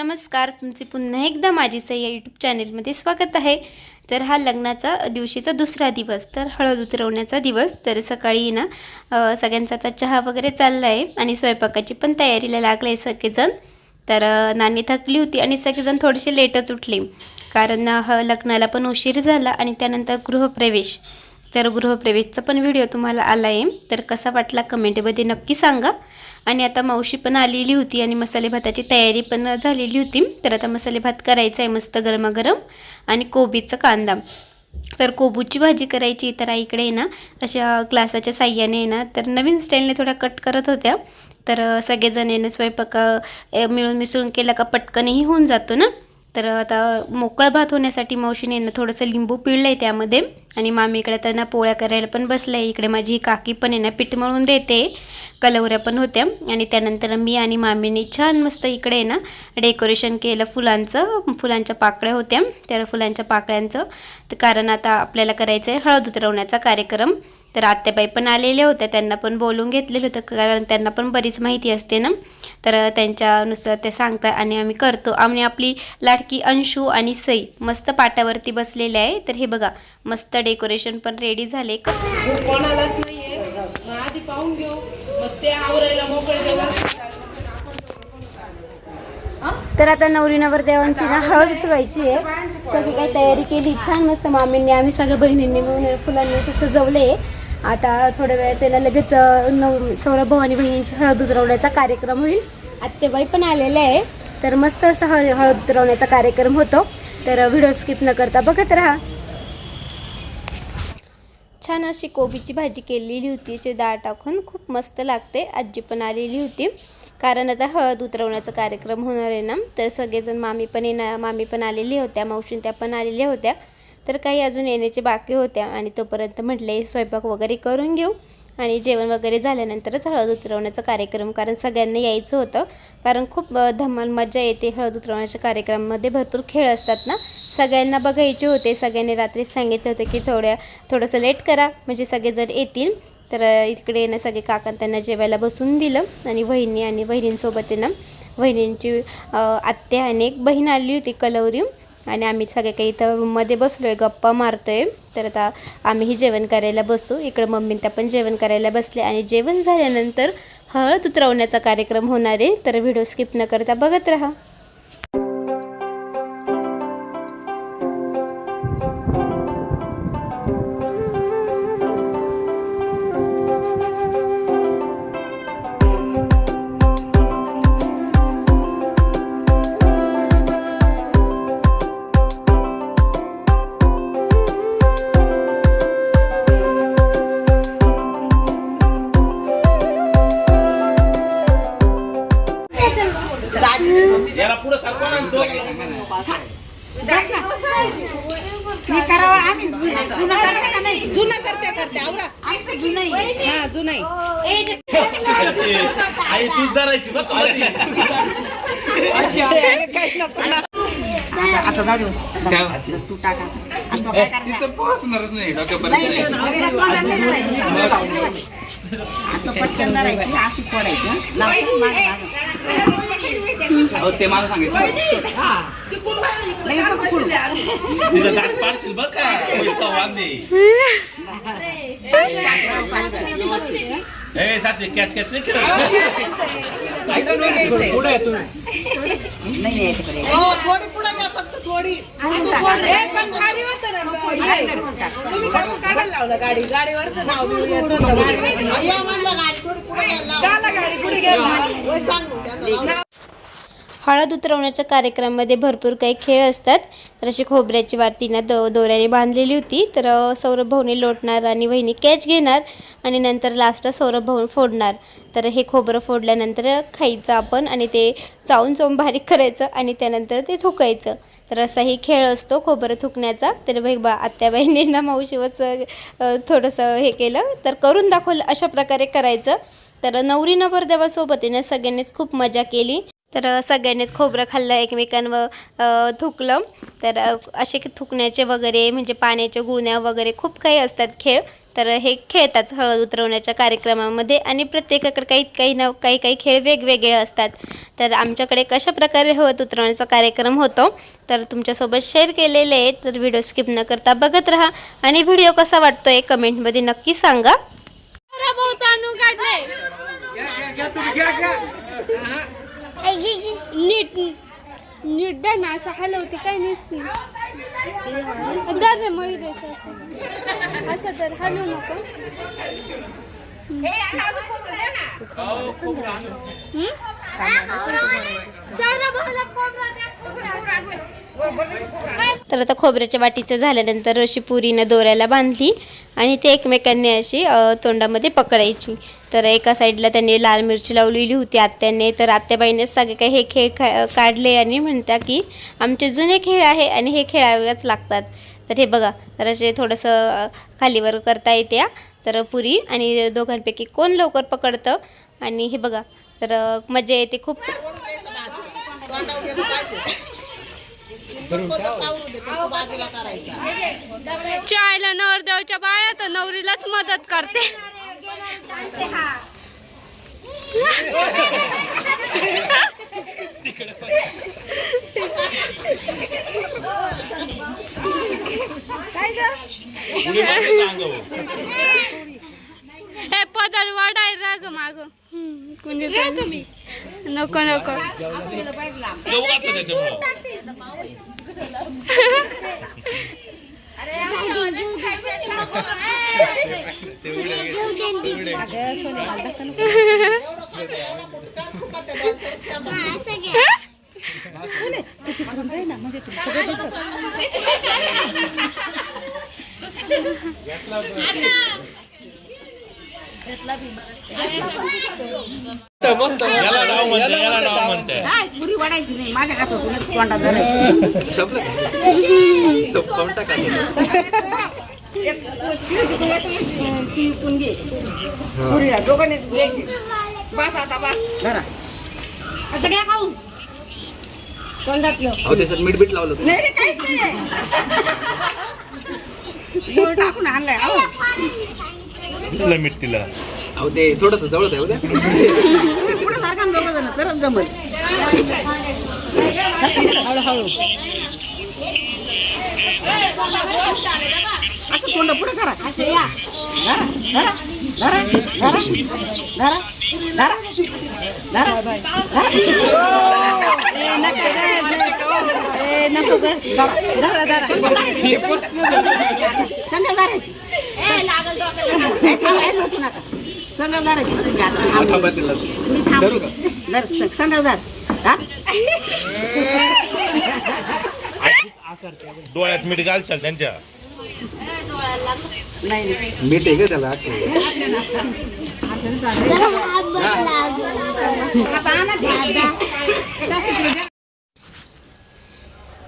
नमस्कार तुमचे पुन्हा एकदा माझी सई या यूट्यूब चॅनेलमध्ये स्वागत आहे. तर हा लग्नाचा दिवशीचा दुसरा दिवस तर हळद उतरवण्याचा दिवस तर सकाळी ना सगळ्यांचा आता चहा वगैरे चालला आहे आणि स्वयंपाकाची पण तयारीला लागलं आहे सगळेजण. तर नाणी थकली होती आणि सगळेजण थोडेसे लेटच उठले. कारण ह लग्नाला पण उशीर झाला आणि त्यानंतर गृहप्रवेश. तर गृहप्रवेशचा पण व्हिडिओ तुम्हाला आला आहे तर कसा वाटला कमेंटमध्ये नक्की सांगा. आणि आता मावशी पण आलेली होती आणि मसाले भाताची तयारी पण झालेली होती. तर आता मसाले भात करायचा आहे मस्त गरमागरम आणि कोबीचा कांदा. तर कोबूची भाजी करायची तर आईकडे आहे ना अशा ग्लासाच्या साह्याने आहे ना तर नवीन स्टाईलने थोड्या कट करत होत्या. तर सगळेजण येणं स्वयंपाक मिळून मिसळून केला का पटकनही होऊन जातो ना. तर आता मोकळा भात होण्यासाठी मावशीने ना थोडंसं लिंबू पिळलं आहे त्यामध्ये. आणि मामीकडे त्यांना पोळ्या करायला पण बसलं आहे इकडे माझी काकी पण आहे ना पीठ मळून देते. कलवऱ्या पण होत्या. आणि त्यानंतर मी आणि मामीने छान मस्त इकडे आहे ना डेकोरेशन केलं फुलांचं फुलांच्या पाकळ्या होत्या. त्या फुलांच्या पाकळ्यांचं. तर कारण आता आपल्याला करायचं आहे हळद उतरवण्याचा कार्यक्रम. तर आत्याबाई पण आलेल्या होत्या त्यांना पण बोलून घेतलेलं होतं. कारण त्यांना पण बरीच माहिती असते ना. तर त्यांच्यानुसार ते सांगतात आणि आम्ही करतो. आम्ही आपली लाडकी अंशू आणि सई मस्त पाटावरती बसलेले आहे. तर हे बघा मस्त डेकोरेशन पण रेडी झाले. का कोणालाच आधी पाहून घेऊ. ते आवरायला मोकळे तर आता नवरी नवरदेवांची ना हळद उतरवायची आहे. सगळी काही तयारी केली छान मस्त मामींनी आम्ही सगळ्या बहिणींनी मिळून फुलांनी असं सजवले. आता थोड्या वेळात त्याला लगेच अं, नव सौरभ भवानी बहिणींची हळद उतरवण्याचा कार्यक्रम होईल. आत्तेबाई पण आलेले आहे. तर मस्त असं हळद हळद उतरवण्याचा कार्यक्रम होतो. तर व्हिडिओ स्किप न करता बघत राहा. छान अशी कोबीची भाजी केलेली होती. जी डाळ टाकून खूप मस्त लागते. आजी पण आलेली होती. कारण आता हळद उतरवण्याचा कार्यक्रम होणार आहे ना. तर सगळेजण मामी पण येणार मामी पण आलेली होत्या. मावशीन त्या पण आलेल्या होत्या. तर काही अजून येण्याचे बाकी होत्या. आणि तोपर्यंत म्हटले स्वयंपाक वगैरे करून घेऊ. आणि जेवण वगैरे झाल्यानंतरच हळद उतरवण्याचा कार्यक्रम कारण सगळ्यांना यायचं होतं. कारण खूप धमाल मजा येते हळद उतरवण्याच्या कार्यक्रमामध्ये. भरपूर खेळ असतात ना. सगळ्यांना बघायचे होते. सगळ्यांनी रात्रीच सांगितलं होतं की थोड्या थोडंसं लेट करा. म्हणजे सगळेजण येतील. तर इकडे ना सगळे काका त्यांना जेवायला बसून दिलं. आणि वहिनी आणि बहिणींसोबत आहे ना वहिनींची आत्या आणि एक बहीण आली होती कलवरी. आणि आम्ही सगळे काही इथं रूममध्ये बसलो आहे गप्पा मारतो आहे तर आता आम्हीही जेवण करायला बसू. इकडं मम्मी त्या पण जेवण करायला बसले आणि जेवण झाल्यानंतर हळद उतरवण्याचा कार्यक्रम होणार आहे. तर व्हिडिओ स्किप न करता बघत राहा. करते आवरा. हा जुनं आई तू धरायची बघमध्ये. काही नको ना. आता जाऊ. तू टाका. पोहोचणारच नाही पटकन धरायची अशी ते मला सांगायचं. तिचं दात पाडशील बघ का वांदे ए साक्षी कॅच कॅच नाही नाही नाही याच्याकडे. थोडी पुढे घ्या फक्त थोडी लावलं गाडी गाडीवरचं नाव बिव येत होतं गाडीवर. काला गाडी पुढे घ्या हळद उतरवण्याच्या कार्यक्रमामध्ये भरपूर काही खेळ असतात. तर अशी खोबऱ्याची वाटी ना दो दोऱ्याने बांधलेली होती. तर सौरभ भाऊने लोटणार आणि वहिनी कॅच घेणार आणि नंतर लास्टला सौरभ भाऊ फोडणार. तर हे खोबरं फोडल्यानंतर खायचं आपण आणि ते चावून चावून बारीक करायचं आणि त्यानंतर ते थुकायचं. तर असाही खेळ असतो खोबरं थुकण्याचा. तर भाई बा आत्याबाईने ना मावशीवच थोडंसं हे केलं. तर करून दाखवलं अशा प्रकारे करायचं. तर नवरी नवरदेवासोबत ना सगळ्यांनीच खूप मजा केली. तर सगळ्यांनीच खोबरं खाल्लं एकमेकांवर थुकलं. तर असे की थुकण्याचे वगैरे म्हणजे पाण्याच्या गुळण्या वगैरे खूप काही असतात खेळ. तर हे खेळतात हळद उतरवण्याच्या कार्यक्रमामध्ये आणि प्रत्येकाकडे काही काही ना काही काही खेळ वेगवेगळे असतात. तर आमच्याकडे कशा प्रकारे हळद उतरवण्याचा कार्यक्रम होतो तर तुमच्यासोबत शेअर केलेले आहे तर व्हिडिओ स्किप न करता बघत राहा आणि व्हिडिओ कसा वाटतोय कमेंटमध्ये नक्की सांगा. नीट नीट द्या ना असं हलवते काय नसते. दर रे असं तर हलवू नको. तर आता खोबऱ्याच्या वाटीचं झाल्यानंतर अशी पुरीनं दोऱ्याला बांधली आणि ते एकमेकांनी अशी तोंडामध्ये पकडायची. तर एका साईडला त्यांनी लाल मिरची लावलेली होती आत्याने. तर आत्याबाईनेच सगळे काही हे खेळ खा काढले आणि म्हणता की आमचे जुने खेळ आहे आणि हे खेळावेच लागतात. तर हे बघा तर असे थोडंसं खालीवर करता येते तर पुरी आणि दोघांपैकी कोण लवकर पकडतं? आणि हे बघा तर मजा येते खूप. चायला नवरदेवच्या बाया तर नवरीलाच मदत करते. उडी मारते अंगावर हे पदर वाढाय राग माग कोणी तरी. नको नको जाऊ घातलं त्याच्यामुळं तू तिकडून जाई ना म्हणजे तुला सगळं दिसत. याला डाव म्हणते याला डाव म्हणते. पुरी वाढायची नाही. माझ्या हातातूनच पुरीला दोघांनी द्यायची बस आता बस. धरा. आता खाऊ. त्याच्यात मीठ लावलं नाही रे काहीच नाही. टाकून आणलाय तिला मिट्टीला अहो ते थोडस जवळ आहे उद्या. पुढे सारखा दोघं जण तरच जमल हळूहळू असं तोंड पुढे करा. असं या. धरा धरा धरा धरा धरा. नका ग ए, नको ग. धरा संध्या धरायची संध्या धरायची. मी थांबू संध्या? डोळ्यात मीठ घालशाल त्यांच्या. नाही नाही. मीठ आहे का त्याला.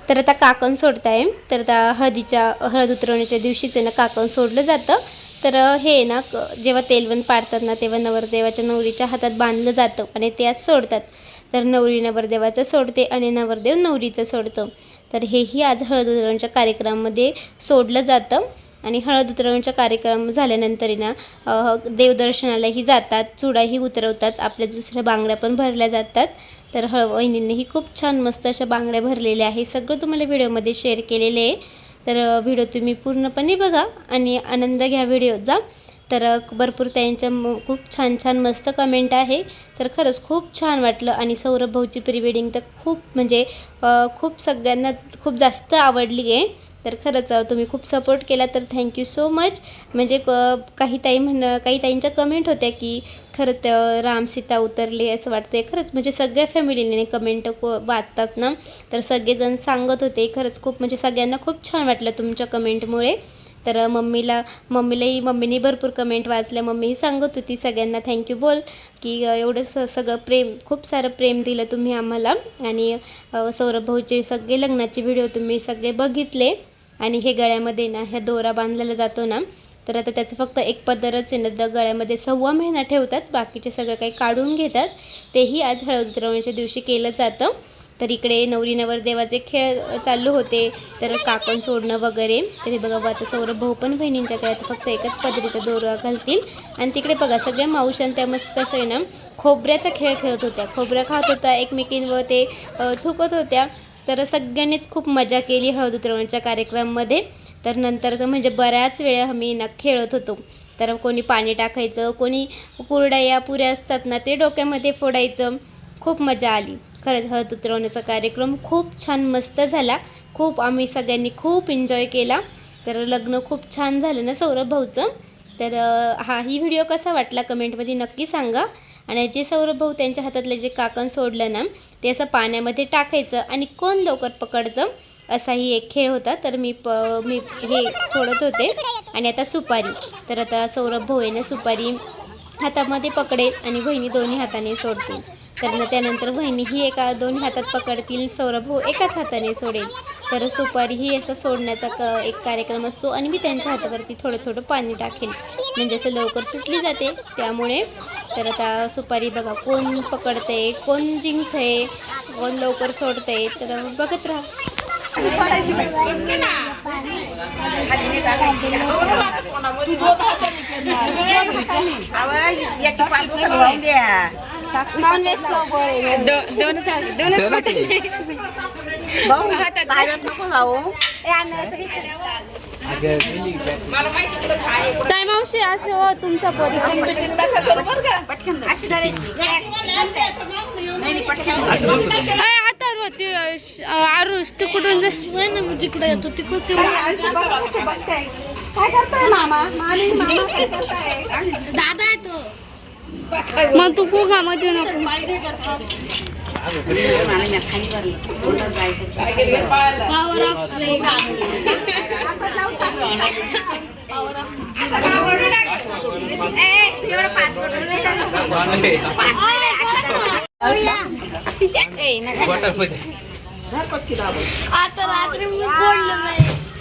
तर आता काकण सोडताय. तर आता हळदीच्या हळद उतरवण्याच्या दिवशीच आहे ना काकण सोडलं जातं. तर हे ना क- जेव्हा तेलवण पाडतात ना तेव्हा नवरदेवाच्या नवरीच्या हातात बांधलं जातं आणि ते आज सोडतात. तर नवरी नवरदेवाचं सोडते आणि नवरदेव नवरीचं सोडतो. तर हेही आज हळद उतरवण्याच्या कार्यक्रमामध्ये सोडलं जातं. आणि हळद उतरवण्याचा कार्यक्रम झाल्यानंतर ना देवदर्शनालाही जातात चुडाही उतरवतात आपल्या दुसऱ्या बांगड्या पण भरल्या जातात. तर हळ वहिनींनीही खूप छान मस्त अशा बांगड्या भरलेल्या आहे सगळं तुम्हाला व्हिडिओमध्ये शेअर केलेले आहे. तर व्हिडिओ तुम्ही पूर्णपणे बघा आणि आनंद घ्या व्हिडिओचा. तर भरपूर त्यांच्या खूप छान छान मस्त कमेंट आहे. तर खरंच खूप छान वाटलं आणि सौरभ भाऊची प्री वेडिंग तर खूप म्हणजे खूप सगळ्यांना खूप जास्त आवडली आहे. तर खरंच तुम्ही खूप सपोर्ट केला तर थँक्यू सो मच म्हणजे क- काही ताई म्हण काही ताईंच्या कमेंट होत्या की खरंच तर राम सीता उतरले असं वाटतंय. खरंच म्हणजे सगळ्या फॅमिलीने कमेंट वाचतात ना? तर सगळेजण सांगत होते. खरंच खूप म्हणजे सगळ्यांना खूप छान वाटलं तुमच्या कमेंटमुळे तर मम्मीला मम्मीलाही मम्मीने भरपूर कमेंट वाचल्या. मम्मीही सांगत होती सगळ्यांना थँक्यू बोल. की एवढं स सगळं प्रेम खूप सारं प्रेम दिलं तुम्ही आम्हाला. आणि सौरभ भाऊचे सगळे लग्नाचे व्हिडिओ तुम्ही सगळे बघितले. आणि हे गळ्यामध्ये ना ह्या दोरा बांधलेला जातो ना तर आता त्याचं फक्त एक पदरच आहे ना द गळ्यामध्ये सव्वा महिना ठेवतात बाकीचे सगळं काही काढून घेतात. तेही आज हळद उतरवण्याच्या दिवशी केलं जातं. तर इकडे नवरी नवरदेवाचे खेळ चालू होते तर काकण सोडणं वगैरे. तरी बघा आता सौरभ भाऊ पण बहिणींच्या गळ्यात फक्त एकच पदरीचा दोरा घालतील. आणि तिकडे बघा सगळ्या मावशांत त्या मस्त असं आहे ना खोबऱ्याचा खेळ खेळत होत्या. खोबऱ्या खात होत्या एकमेकींवर ते थुकत होत्या. तर सगळ्यांनीच खूप मजा केली हळद उतरवण्याच्या कार्यक्रमामध्ये. तर नंतर तर म्हणजे बऱ्याच वेळा आम्ही ना खेळत होतो. तर कोणी पाणी टाकायचं कोणी कुरड्या पुऱ्या असतात ना ते डोक्यामध्ये फोडायचं. खूप मजा आली. खरंच हळद उतरवण्याचा कार्यक्रम खूप छान मस्त झाला. खूप आम्ही सगळ्यांनी खूप एन्जॉय केला. तर लग्न खूप छान झालं ना सौरभ भाऊचं. तर हा ही व्हिडिओ कसा वाटला कमेंटमध्ये नक्की सांगा. आणि जे सौरभ भाऊ त्यांच्या हातातलं जे काकण सोडलं ना ते असं पाण्यामध्ये टाकायचं आणि कोण लवकर पकडतं असाही एक खेळ होता. तर मी प मी हे सोडत होते. आणि आता सुपारी. तर आता सौरभ भोवेनं सुपारी हातामध्ये पकडेल आणि बहिणी दोन्ही हाताने सोडतील. तर मग त्यानंतर बहिणी ही एका दोन्ही हातात पकडतील सौरभ भाऊ एकाच हाताने सोडेल. तर सुपारी ही असं सोडण्याचा क एक कार्यक्रम असतो आणि मी त्यांच्या हातावरती थोडं थोडं पाणी टाकेल म्हणजे असं लवकर सुटली जाते. त्यामुळे तर आता सुपारी बघा कोण पकडते कोण जिंकते कोण लवकर सोडते तर बघत राहा. याची भाऊ नको काय मावशी असं हो तुमचा अशी आता आरुष तिकडून जिकडे येतो तिकडून काय करतोय मामा मामी मामा काय करताय दादा येतो मग तू फुगामध्ये नको. आता रात्री मी फोडलं नाही.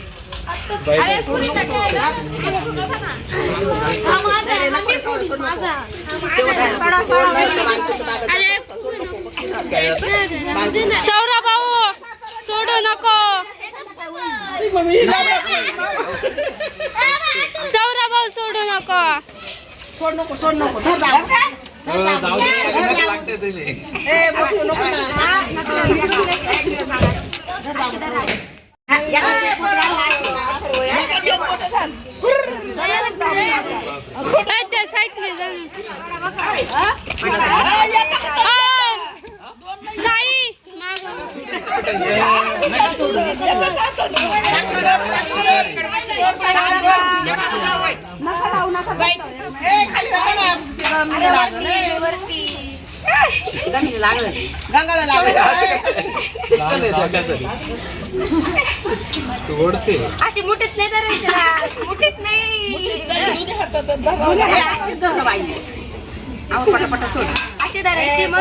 सौरभ भाऊ सोडू नको सौरभ भाऊ सोडू नको सोड नको सोड नको धर जाऊ लागते तुझे ए बसू नको लावू नका. गंगाला ओढते अशी मुठीत नाही धरायची मुठीत नाही. अशी धरायची मग.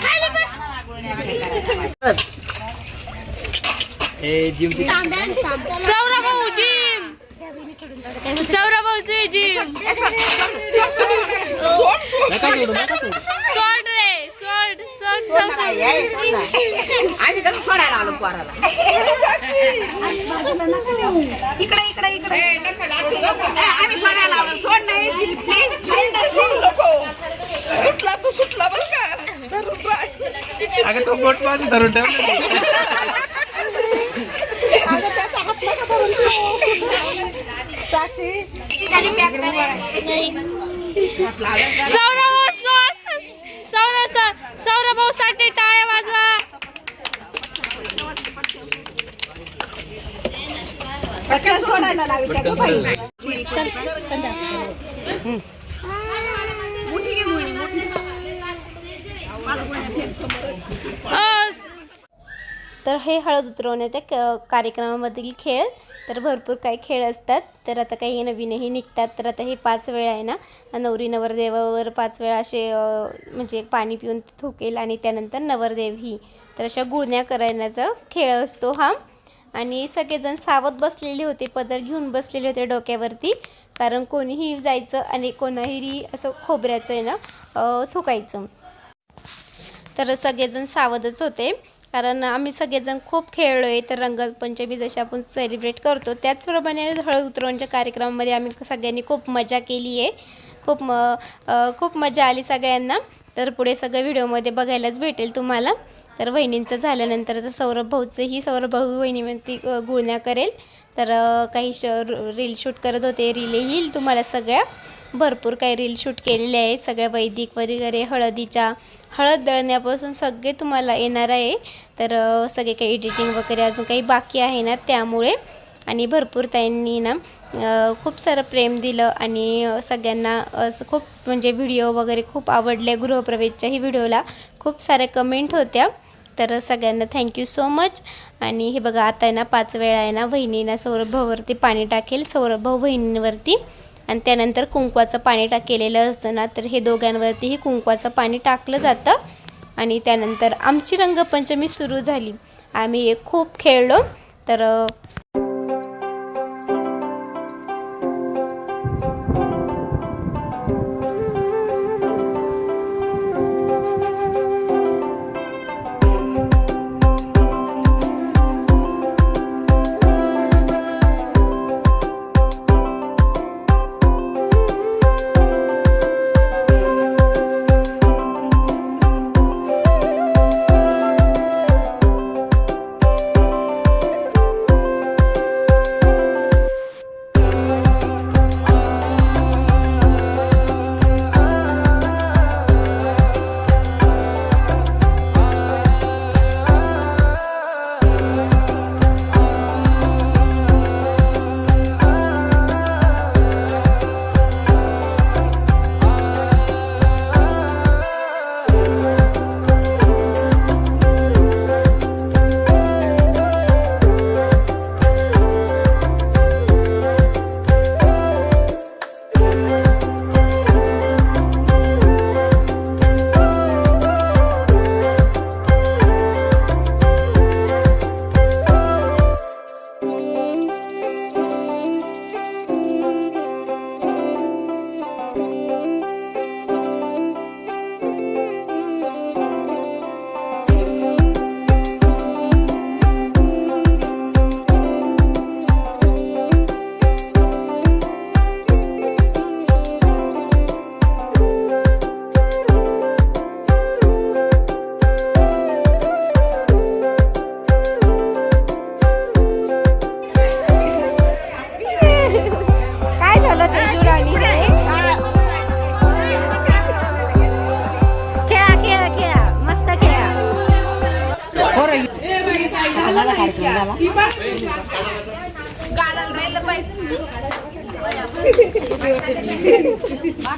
खाली बस. ए जिमची सौरभ सौरभ जिम नका सोडू रे सोड सोड आम्ही कसं सोडायला आलो पोराला? इकडे इकडे इकडे. ए, आम्ही सोडायला आलो. सोड नाही सुटला तू सुटला बर का? अगं तो बोट माझी धरून ठेवलं अगं त्याचा हात नका धरून ठेवू. भाऊ सोड सौरभ सौरभ भाऊ साठी टाळ्या वाजवा. सोडायला लावी त्या गं बाई चल संध्याकाळी तर हे हळद उतरवण्याच्या क कार्यक्रमामधील खेळ तर भरपूर काही खेळ असतात. तर आता काही नवीनही निघतात. तर आता हे पाच वेळा आहे ना नवरी नवरदेवावर पाच वेळा असे म्हणजे पाणी पिऊन थुकेल आणि त्यानंतर नवरदेव ही तर अशा गुळण्या करण्याचा खेळ असतो हा. आणि सगळेजण सावध बसलेले होते पदर घेऊन बसलेले होते डोक्यावरती कारण कोणीही जायचं आणि कोणाही असं खोबऱ्याचं आहे ना थुकायचं. तर सगळेजण सावधच होते. कारण आम्ही सगळेजण खूप खेळलो आहे तर रंगपंचमी जशी आपण सेलिब्रेट करतो त्याचप्रमाणे हळद उतरवण्याच्या कार्यक्रमामध्ये आम्ही सगळ्यांनी खूप मजा केली आहे खूप म खूप मजा आली सगळ्यांना. तर पुढे सगळं व्हिडिओमध्ये बघायलाच भेटेल तुम्हाला. तर वहिनींचं झाल्यानंतर तर सौरभ भाऊचंही सौरभ भाऊ वहिनीवरती गुळण्या करेल. तर काही श रील शूट करत होते. रील येईल तुम्हाला सगळ्या. भरपूर काही रील शूट केलेले आहे सगळ्या वैदिक वगैरे हळदीच्या. हळद दळण्यापासून सगळे तुम्हाला येणार आहे. तर सगळे काही एडिटिंग वगैरे अजून काही बाकी आहे ना त्यामुळे. आणि भरपूर त्यांनी ना खूप सारं प्रेम दिलं आणि सगळ्यांना असं खूप म्हणजे व्हिडिओ वगैरे खूप आवडले गृहप्रवेशच्याही व्हिडिओला खूप साऱ्या कमेंट होत्या. तर सगळ्यांना थँक्यू सो मच आणि हे बघा आता आहे ना पाच वेळा आहे ना वहिनीना सौरभ पाणी टाकेल सौरभभाऊ बहिणींवरती आणि त्यानंतर कुंकवाचं पाणी टाकेलेलं असतं ना तर हे दोघांवरतीही कुंकवाचं पाणी टाकलं जातं. आणि त्यानंतर आमची रंगपंचमी सुरू झाली. आम्ही खूप खेळलो. तर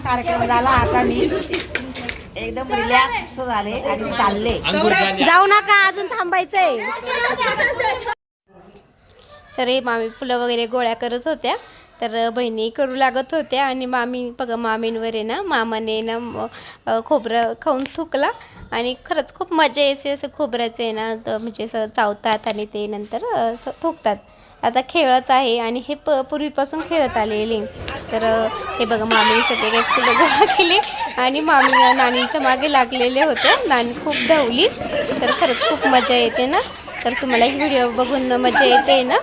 कार्यक्रम झाला. आता मी एकदम रिलॅक्स झाले आणि चालले. जाऊ नका अजून थांबायचंय. तर हे मामी फुलं वगैरे गोळ्या करत होत्या. तर बहिणी करू लागत होत्या आणि मामी बघा मामींवर आहे ना मामाने ना खोबरं खाऊन थुकला. आणि खरंच खूप मजा येते असं खोबऱ्याचं आहे ना म्हणजे असं चावतात आणि ते नंतर असं थुकतात. आता खेळच आहे आणि हे प पूर्वीपासून खेळत आलेले. तर हे बघा मामीने सगळे काही फुलं गोळा केले आणि मामी नानीच्या मागे लागलेले होते. नानी खूप धावली. तर खरंच खूप मजा येते ना? तर तुम्हाला ही व्हिडिओ बघून मजा येते ना?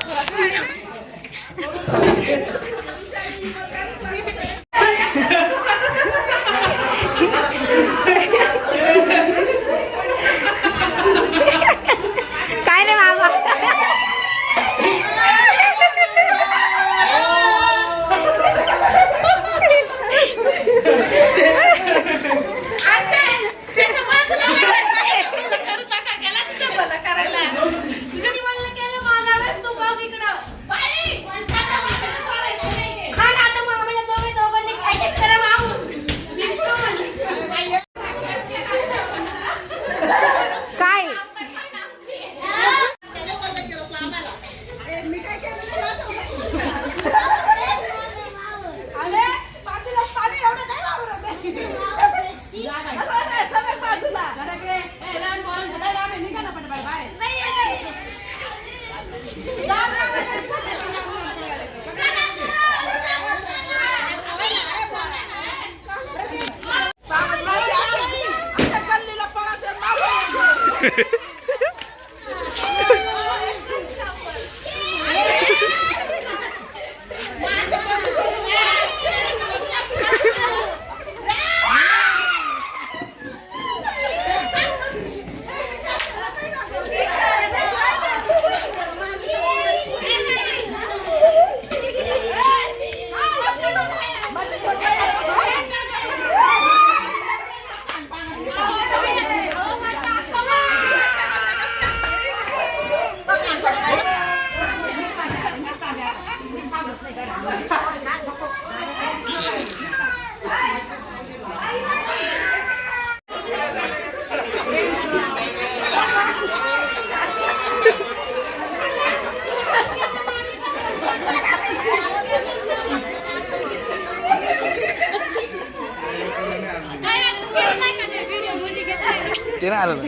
ते नाही आलं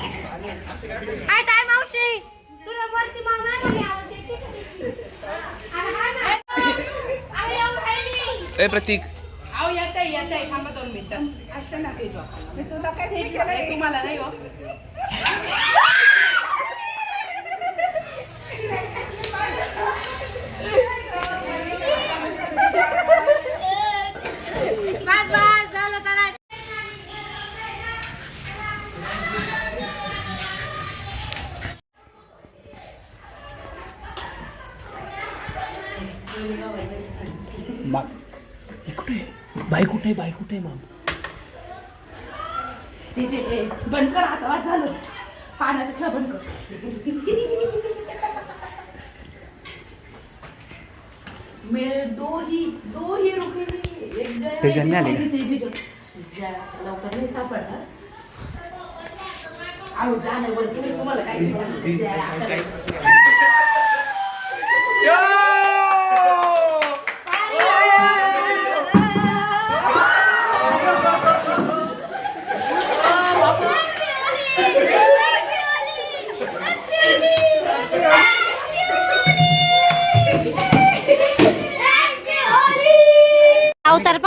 काय हाय मावशी तुला वरती मामा मला आवाज येते का? अरे हा ना. अरे येऊन राहिली. ए प्रतीक. अहो येत आहे येत आहे थांबा दोन मिनिटं. तुला काय केलं तुम्हाला नाही हो. बाई कुठे बाई कुठे मग बंद कर आता वाज झालं. पाण्याचं खेळ बंद कर. मेरे दो ही दो ही रुकली एक जण त्याच्याने आली का? तेजी गं. ज्या लवकर नाही सापडणार. तुम्हाला काय आता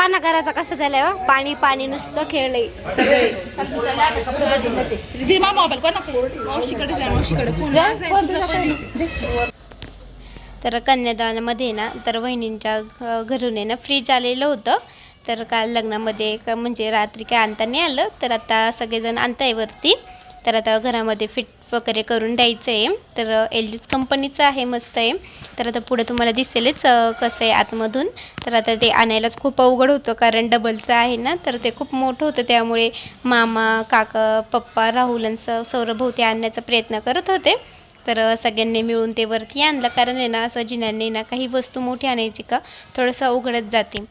पाना करायचा कसं झालंय हो? पाणी पाणी नुसतं खेळलंय सगळे. तर कन्यादानामध्ये ना तर वहिनींच्या घरून आहे ना फ्रीज आलेलं होतं. तर काल लग्नामध्ये का म्हणजे रात्री काय आणता नाही आलं तर आता सगळेजण आणताय वरती. तर आता घरामध्ये फिट वगैरे करून द्यायचं आहे तर एल जीच कंपनीचं आहे मस्त आहे. तर आता पुढे तुम्हाला दिसेलच कसं आहे आतमधून. तर आता ते आणायलाच खूप अवघड होतं कारण डबलचं आहे ना. तर ते खूप मोठं होतं त्यामुळे मामा काका पप्पा राहुलांचं सौरभोवती सौरभ आणण्याचा प्रयत्न करत होते. तर सगळ्यांनी मिळून ते वरती आणलं. कारण आहे ना असं जिन्यांनी ना काही वस्तू मोठी आणायची का थोडंसं अवघडच जाते.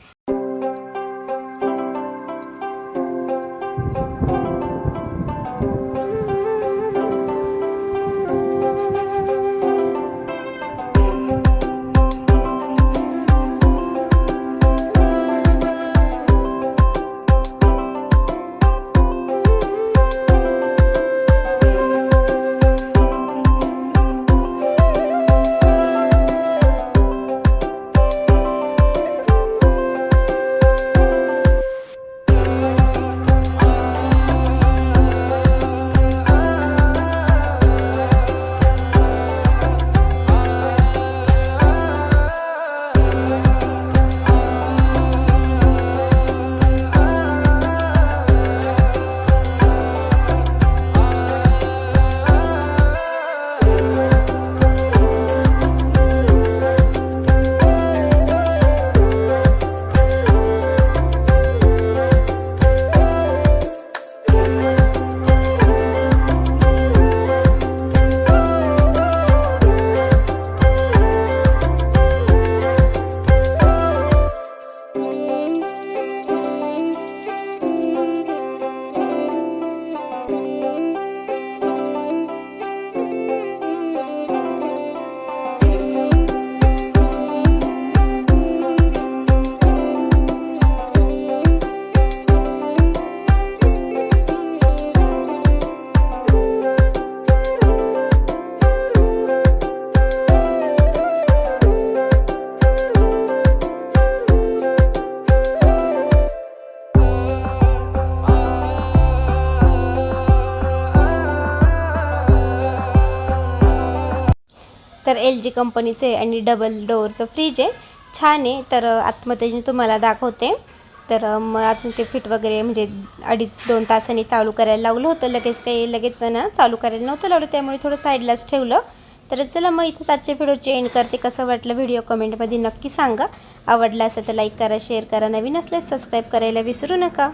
तर कंपनीचं आहे आणि डबल डोअरचं फ्रीज आहे छान आहे. तर आतमध्ये मी तुम्हाला दाखवते. तर मग अजून ते फिट वगैरे म्हणजे अडीच दोन तासांनी चालू करायला लावलं होतं. लगेच काही लगेच ना चालू करायला नव्हतं लावलं. त्यामुळे थोडं साईडलाच ठेवलं. तर चला मग इथंच आजच्या व्हिडिओची एंड करते. कसं वाटलं व्हिडिओ कमेंटमध्ये नक्की सांगा. आवडला असेल तर लाईक करा शेअर करा. नवीन असल्यास सबस्क्राईब करायला विसरू नका.